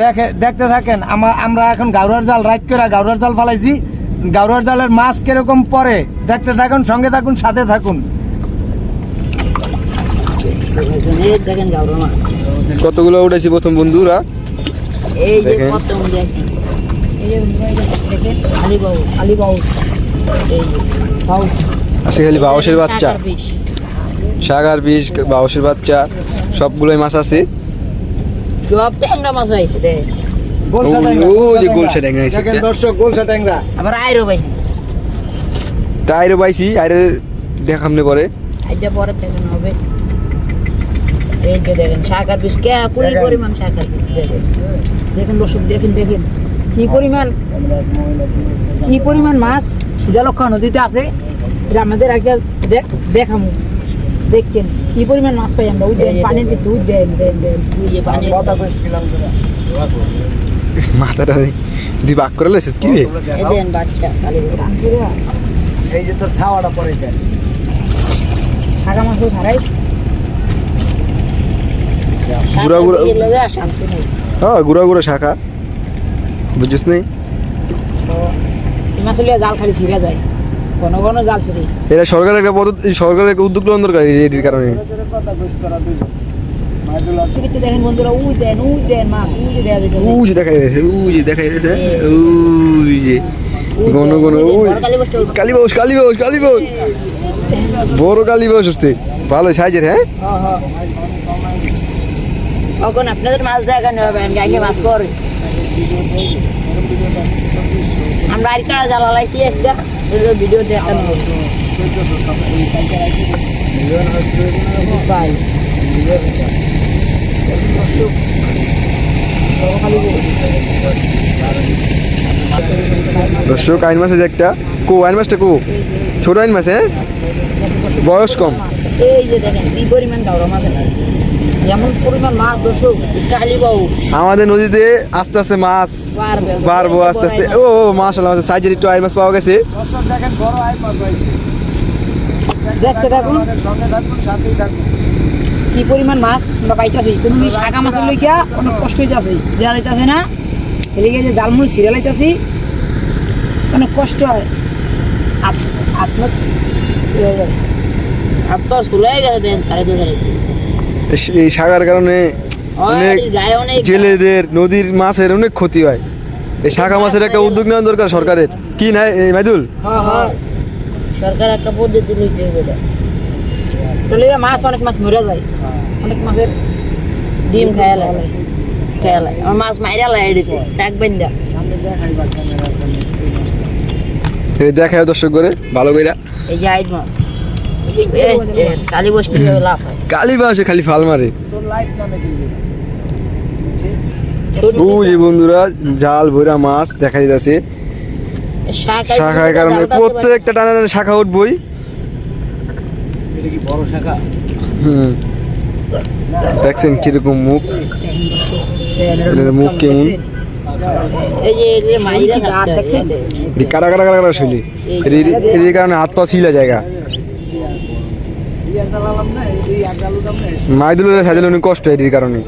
দেখে দেখতে থাকেন আমরা এখন গাউরার জাল রাইট করে গাউরার জাল ফালাইছি। গাউরার জালের মাছ কীরকম পরে দেখতে থাকুন সঙ্গে থাকুন সাথে থাকুন। কতগুলো উঠেছি প্রথম বন্ধুরা? এই যে খালি বাউসের বাচ্চা। সাগার বিষ বাউসের বাচ্চা সবগুলোই মাছ আছে। সব ট্যাংরা মাছ হয়েছে দেখেন দর্শক আবার আইরো পাইছি। টাইরও পাইছি আইরে দেখামনে পরে। আইটা পরে দেখেন হবে। এই যে দেখেন শাকার পিস কে কুড়ি পরিমাণ শাকার পিস দেখেন। দেখেন দর্শক দেখেন দেখেন। কি পরিমাণ কি পরিমাণ মাছ? শিলালক্ষা নদীতে আছে। এটা আমাদের আগে দেখ দেখামু। দেখছেন কি পরিমাণ মাছ পাই আমরা উই দেন পানির ভিতরে উই দেন দেন। কথা কইছিলাম তোরা। মাথাটা দি বাক করে লেছিস কি রে? এই দেন বাচ্চা এই যে তোর ছাওয়াটা পরে যায় থাকা মাছ ছাড়াইস। গুড়া গুড়া- হ্যাঁ গুড়া গুড়া শাখা। বুঝিস নেই মাছ লিয়া জাল খালি ছিঁড়ে যায়। জাল ছিঁড়ে এটা সরকারের একটা পদ্ধতি সরকারের একটা উদ্যোগ গ্রহণ দরকার এটির কারণে। কথা কইছ তোরা দুজন মাইদুল আছে সিঁড়িতে দেখেন বন্ধুরা উই দেন উই দেন মাছ উই যে দেয়া যেতে উই যে দেখা যাচ্ছে উই যে দেখা যাচ্ছে উই যে ঘন ঘন উই কালী বাউস কালী বাউস বড় ভালো সাইজের হ্যাঁ? আপনাদের মাছ দেখানো হবে আমি আগে মাছ করে আমরা আর কারা লাইছি আজকে ভিডিও দর্শক। দর্শক আইন মাছ আছে একটা কো আইন মাছটা কো? ছোট আইন মাছ হ্যাঁ? বয়স কম। এই যে দেখেন কি পরিমাণ মাছ পরিমাণ মাছ কালী আমাদের নদীতে আস্তে আস্তে মাছ পারবে বাড়বো আস্তে আস্তে। ও মাশাল্লাহ সাইজের একটু আইন মাছ পাওয়া গেছে। দর্শক দেখেন বড় আই মাছ হয়েছে। দেখতে থাকুন। সঙ্গে থাকুন সাথেই থাকুন। কি পরিমাণ মাছ আমরা পাইতাছি? তুমি শাখা মাছের লইয়া অনেক কষ্ট হইতাছে দেওয়া যাইতাছে না। এদিকে যে জালমুড়ি সিরিয়াল হইতাছি অনেক কষ্ট হয়। আপ- আপনার আপনার স্কুলে গেছে দেন সাড়ে এই সাগার কারণে অনেক জেলেদের নদীর মাছের অনেক ক্ষতি হয়। এই শাখা মাছের একটা উদ্যোগ নেওয়া দরকার সরকারের। কি নাই এই মাইদুল? হ্যাঁ হ্যাঁ। সরকার একটা পদ্ধতি লইতে হবে তাহলে মাছ অনেক মাছ মরে যায়। অনেক মাছের ডিম খায়া লাগে খায়া লাগে আমার মাছ মাইরা লাগে এদিকে। দেখায় দর্শক করে ভালো কইরা। এই যে আইড মাছ। লাভ হয় খালি ফাল মারে বন্ধুরা জাল ভৈরা মাছ দেখা যাচ্ছে শাখার কারণে প্রত্যেকটা টানা টানা শাখা উঠবই। বড় শাখা হুম। দেখছেন কীরকম মুখ। মুখ কেমন? এর কারণে হাত পা ছিলা জায়গা ইয়া জ্বালালাম না এই আর জ্বালুদাম না মাইদুলের সাজালে অনেক কষ্ট এটির কারণে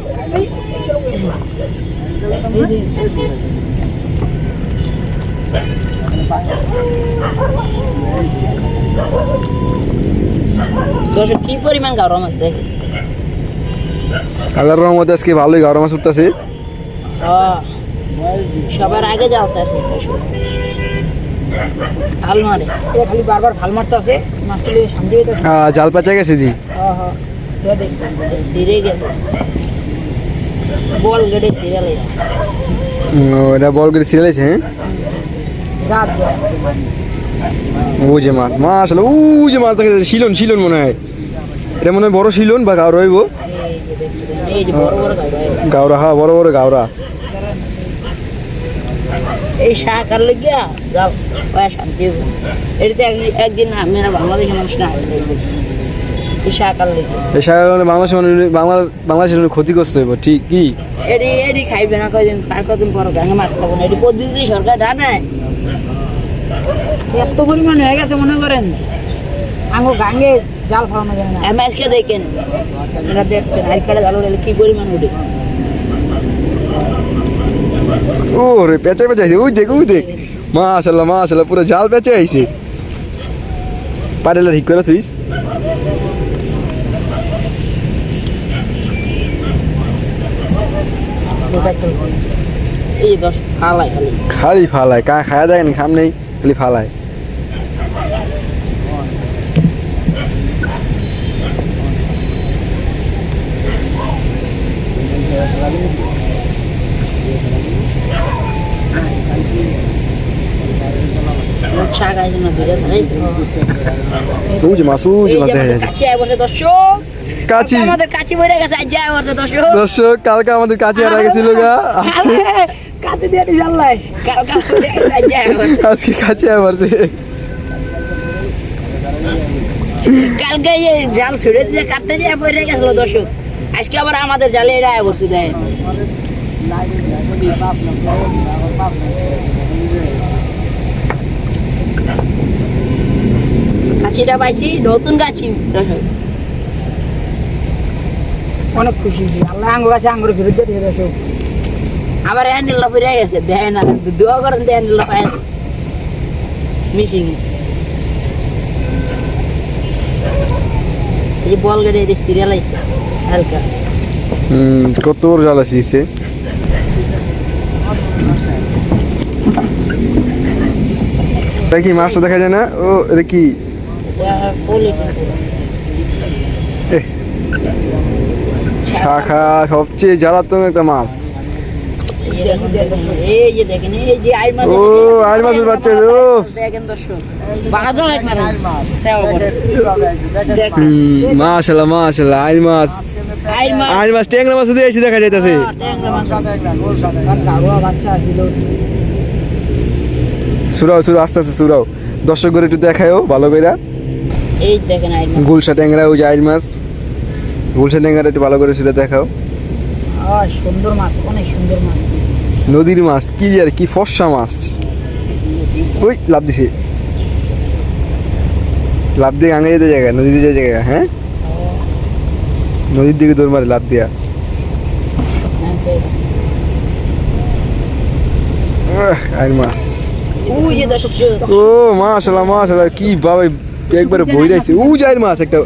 দর্শক কি পরিমাণ গাওয়া মাছ দেখে। আল্লাহর রহমতে আজকে ভালোই গাওয়া মাছ উঠতেছে। সবার আগে যাচ্ছে আসে ফাল মারে এ খালি বারবার ফাল মারতে আছে মাছটা লিয়ে সামনে যেতেছে জাল পাচা গেছে দি? হ্যাঁ হ্যাঁ। দেখ বল গেড়ে সিরিয়ালে উম, এটা বল সিরিয়াল হ্যাঁ? রাত ও যে মাছ মাছ ও যে মাছ দেখা যাচ্ছে শিলন শিলন মনে হয়। এটা মনে হয় বড় শিলন বা গাও রইব এই যে বড় বড় গাওরা হ্যাঁ বড় বড় গাওরা। এই আর লেগিয়া যাও ওয়া শান্তি হবে এটাতে এক- একদিন আমরা বাংলাদেশের মানুষ না এই শাক আর এই সারা কারণে বাংলাদেশ বাংলা বাংলাদেশের অনেক ক্ষতিগ্রস্ত হইব ঠিক কি? এডি এডি খাইবে না কয়দিন আর কদিন পর গাঙে মাছ খাব না। এটি সরকার এত পরিমাণ হয়ে গেছে মনে করেন? গাঙ্গে জাল ফালানো যায় না। আমি আজকে দেখেন জাল কি পরিমাণ উঠে ও রে পেঁচে পেঁচে আইছে ওই দেখ ওই দেখ। মাশাল্লাহ মাশাল্লাহ পুরো জাল পেঁচে আইছে। পারেলা ঠিক করে ফালাই খালি। ফালায় কা খায়া দেখেন খাম নেই খালি ফালায় শাক আছে কাছে আয় বসে দর্শক। কাছি। আমাদের কাছে বইরে গেছে আজ যায় বসে দর্শক। দর্শক কালকে আমাদের কাছে হারা গেছিল গা। কাতে দিয়ে কালকা আজকে কাছে আবারছে কালকে এই জাল ছুড়ে দিয়ে কাটতে যায় বইরে গেছিল দর্শক। আজকে আবার আমাদের জালে বসে দেয় পাইছি নতুন গাছি অনেক খুশি হয়েছি। আল্লাহ আঙ্গুর গাছে আঙ্গুর ফেরত দিয়ে আবার হ্যান্ডেলটা ফিরে গেছে দেয় না। দোয়া করেন দিয়ে হ্যান্ডেলটা পায় মিশিং এই বল গাড়ি এটা সিরিয়াল হালকা। হুম কত বড় জাল আসিছে কি মাছটা দেখা যায় না? ও এটা কি? শাখা সবচেয়ে জ্বালাতম একটা মাছ। মাছ ও মাছের বাচ্চা মাছ। মাশাল্লাহ মাশাল্লাহ মাছ। মাছ। ট্যাংরা মাছ। দিয়ে এসে দেখা যাইতাছে। মাছ। সুরাও সুরাও আস্তে আস্তে সুরাও। দর্শক করে একটু দেখায়ও ভালো করে এই দেখেন আই মাছ। গুলশা ট্যাংরা ওই যে আইর মাছ। গুলশা ট্যাংরা একটু ভালো করে সেটা দেখাও। সুন্দর মাছ অনেক সুন্দর মাছ। নদীর মাছ কি আর কি ফর্সা মাছ। ওই লাভ দিছে। লাভ দিয়ে গাঙে যেতে জায়গা নদীতে যে জায়গা হ্যাঁ? নদীর দিকে দৌড় মারে লাভ দিয়া। আইর মাছ। ও মাশাল্লাহ মাশাল্লাহ কি বাবা একবারে বই রাইছে উ যাইর মাছ একটা।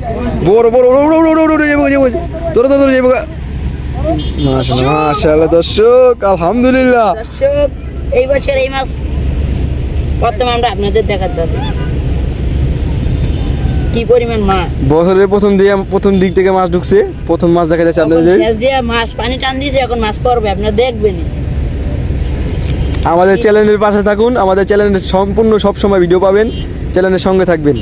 বড় বড় ওড়ো ওড়ো ওড়ো ওড়ো যাব যাব তোর তোর যাব মাশাল্লাহ মাশাল্লাহ দর্শক আলহামদুলিল্লাহ। দর্শক এই বছর এই মাছ বর্তমান আমরা আপনাদের দেখাতে কি পরিমাণ মাছ? বছরের প্রথম দিয়ে প্রথম দিক থেকে মাছ ঢুকছে। প্রথম মাছ দেখা যাচ্ছে আপনাদের। শেষ দিয়ে মাছ পানি টান দিয়েছে এখন মাছ পড়বে আপনারা দেখবেন। আমাদের চ্যানেলের পাশে থাকুন। আমাদের চ্যানেলের সম্পূর্ণ সব সময় ভিডিও পাবেন। চ্যানেলের সঙ্গে থাকবেন।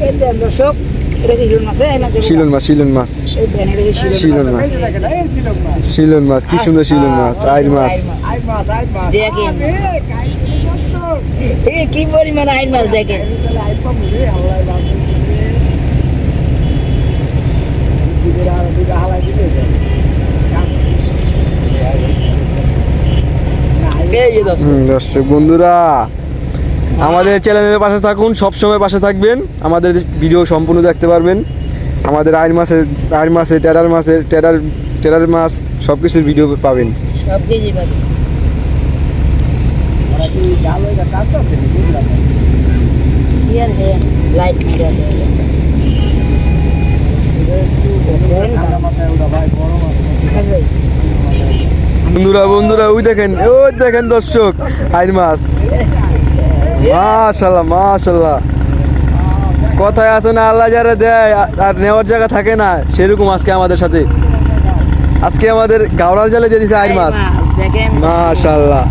দর্শক এটা কি শিলন মাছ এই মাছ শিলন মাছ শিলন মাছ এই দেন এটা কি শিলন শিলন মাছ শিলন মাছ কি সুন্দর শিলন মাছ আইর মাছ দেখেন এই কি পরিমাণ আইন মাছ দেখেন এই যে দর্শক হুম, দর্শক বন্ধুরা আমাদের চ্যানেলের পাশে থাকুন সব সময় পাশে থাকবেন। আমাদের ভিডিও সম্পূর্ণ দেখতে পারবেন। আমাদের আইর মাসের আইর মাসে টেরার মাছের টেরার টেরার মাছ সব কিছুর ভিডিও পাবেন বন্ধুরা বন্ধুরা ওই দেখেন ওই দেখেন দর্শক আইর মাছ মাশাল্লাহ মাশাল্লাহ। কথায় আছে না আল্লাহ যারা দেয় আর- নেওয়ার জায়গা থাকে না সেরকম আজকে আমাদের সাথে। আজকে আমাদের গাওরার জালে দিয়ে দিছে আইর মাছ। দেখেন। মাশাল্লাহ।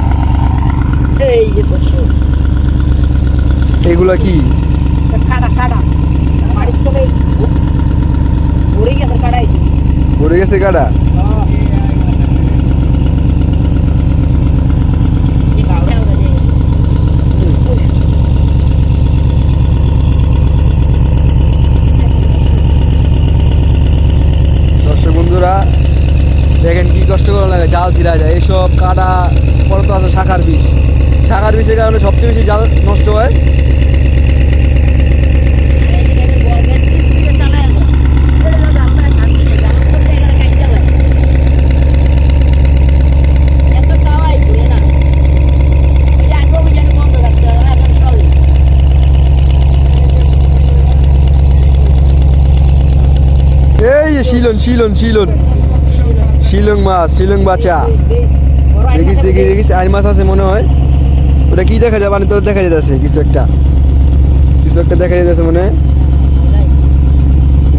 এগুলা কি? কাটা কাটা পড়ে গেছে কাটাই জাল ছিঁড়া যায় এইসব কাটা পরে তো আছে শাখার বিষ। শাখার বিষের কারণে সবচেয়ে বেশি জাল নষ্ট হয়। শিলন শিলন শিলন। শিলং মাছ, শিলং বাচা দেখিস দেখি দেখিস, আইন মাছ আছে মনে হয়। ওটা কি দেখা যায়? মানে তোর দেখা যেতেছে কিছু একটা। কিছু একটা দেখা যেতেছে মনে হয়।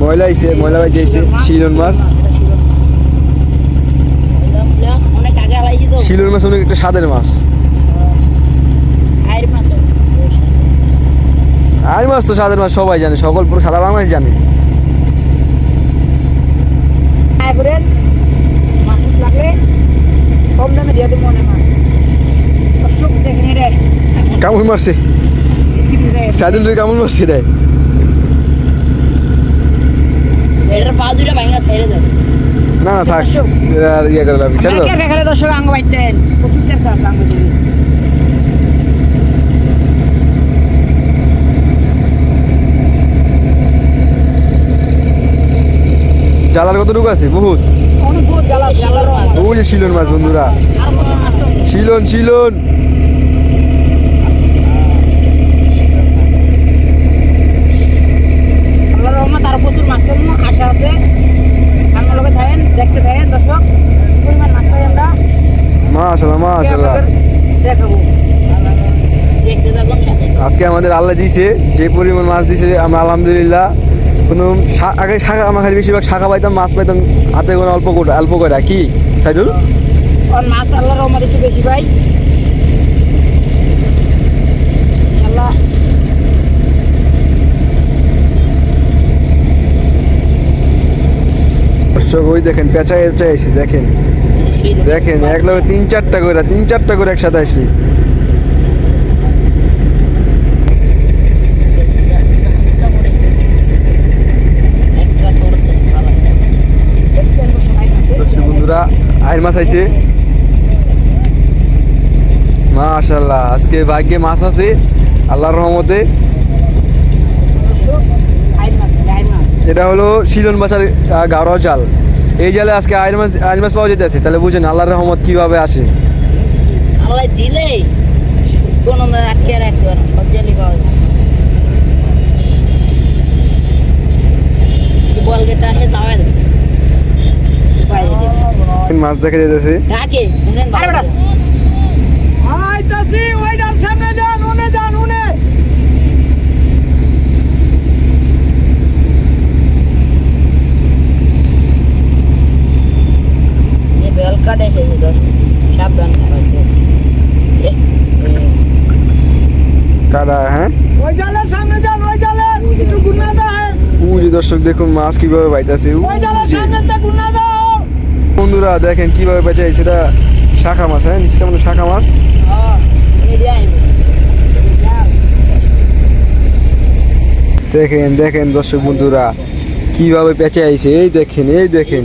ময়লা আইছে, ময়লা বাই যাইছে শিলন মাছ। শিলন মাছ অনেক একটা স্বাদের মাছ। আয়ের মাছ তো স্বাদের মাছ, সবাই জানে, সকল পুরো সারা বাংলাদেশ জানে আয় করেন মাছ টাছ লাগলে কম দামে দিয়ে দেবো অনেক মাছ দর্শক দেখেন রে কামড় মারছে। বিস্কিট রে। সাইদুল কামড় মারছে রে না না থাক। আর ইয়ে করে লাভ ছেড়ে দাও। দর্শক আঙ্গ বাইতেন। প্রচুর আছে আঙ্গ দিবি কতটুকু আছে? বহুত। ওই যে শিলন মাছ বন্ধুরা। শিলন শিলন আল্লাহর রহমত আর প্রচুর মাছ পাবো আশা আছে আমার লগে থাকেন দেখতে থাকেন দর্শক কি পরিমাণ মাছ পাই আমরা মাশাল্লাহ মাশাল্লাহ আপনাদের দেখাবো দেখতে যাবেন সাথে আজকে আমাদের আল্লাহ দিছে যে পরিমাণ মাছ দিছে আমরা আলহামদুলিল্লাহ কোনো আগে শাখা আমার খালি বেশিরভাগ শাখা পাইতাম মাছ পাইতাম হাতে কোনো অল্প করে অল্প করে কি? সাইদুল? আর মাছ আল্লাহর রহমত একটু বেশি পাই। ইনশাআল্লাহ দর্শক ওই দেখেন পেঁচায় পেঁচায় দেখেন। দেখেন এক লগে তিন চারটা করে তিন চারটা করে একসাথে আসি দর্শক বন্ধুরা আইর মাছ আইছে। মাশাল্লাহ আজকে ভাগ্যে মাছ আছে, আল্লাহর রহমতে। এটা হলো শিলন বাজার গাওড়ার জাল। এই জালে আজকে আইর মাছ আইর মাছ পাওয়া যেতেছে, তাহলে বুঝেন আল্লাহর রহমত কীভাবে আসে। দিলে কোনো আটকে রাখতে পারে সব জালি পাওয়া যায় বল গেটটা আসে দাওয়া দেবে বাইরে দেবে মাছ দেখা যেতেছে ঢাকে শুনেন ভালো আইতাছি ওইটার সামনে যান উনে যান কাটে দশ সাবধান কাটা হ্যাঁ? ওই জালের সামনে যান ওই জালের। একটু দর্শক দেখুন মাছ কীভাবে বাইতেছে ওই জালের সামনে তে গুনা দাও বন্ধুরা, দেখেন কীভাবে বেঁচে সেটা শাখা মাছ হ্যাঁ? নিচটা মানে শাখা মাছ। দেখেন দেখেন দর্শক বন্ধুরা, কীভাবে পেঁচে আইছে, এই দেখেন এই দেখেন।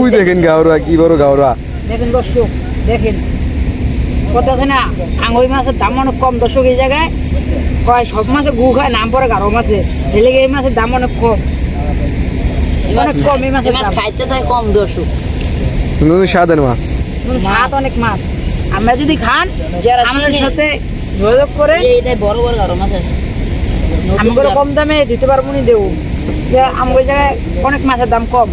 ওই দেখেন গাওরা, কি বড় গাওরা। দেখেন দর্শক, দেখেন। কত না আঙ্গুই মাছের দাম অনেক কম। দর্শক, এই জায়গায় কয়, সব মাছের গু খায়, নাম পরে গারো মাছে। এলে এই মাছের দাম অনেক কম। অনেক কম এই মাছের মাছ খাইতে চাই কম স্বাদের মাছ। স্বাদ অনেক মাছ। আমরা যদি খান আমাদের সাথে যোগাযোগ করে এইটাই বড় বড় গারো মাছ আছে। আমি কম দামে দিতে পারব নি দেবো যে আমার জায়গায় অনেক মাছের দাম কম।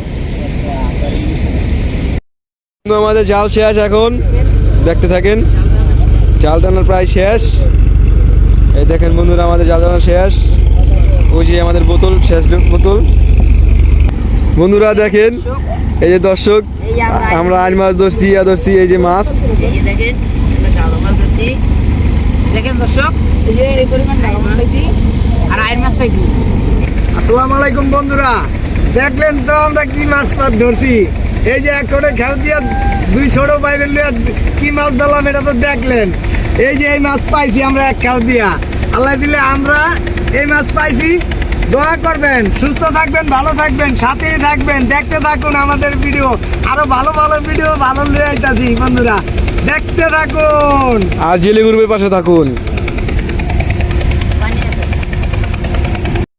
আমাদের জাল শেষ এখন। দেখতে থাকেন জাল টানার প্রায় শেষ। এই দেখেন বন্ধুরা আমাদের জাল টানা শেষ। ওই যে আমাদের বোতল শেষ বোতল। বন্ধুরা দেখেন এই যে দর্শক আমরা আমরা আইন মাছ ধরছি ইয়া ধরছি এই যে মাছ। দেখেন দর্শক আর আয়ের মাছ পাইছি। আসসালামু আলাইকুম বন্ধুরা। দেখলেন তো আমরা কি মাছ মাছ ধরছি? এই যে এক খেল দিয়া দুই ছোট বাইরে লিয়া কি মাছ ধরলাম এটা তো দেখলেন। এই যে এই মাছ পাইছি আমরা এক খেল দিয়া। আল্লাহ দিলে আমরা এই মাছ পাইছি। দোয়া করবেন, সুস্থ থাকবেন, ভালো থাকবেন, সাথেই থাকবেন, দেখতে থাকুন আমাদের ভিডিও আরও ভালো ভালো ভিডিও ভালো লিয়ে আইতাছি, বন্ধুরা। দেখতে থাকুন। আর জেলে গ্রুপের পাশে থাকুন।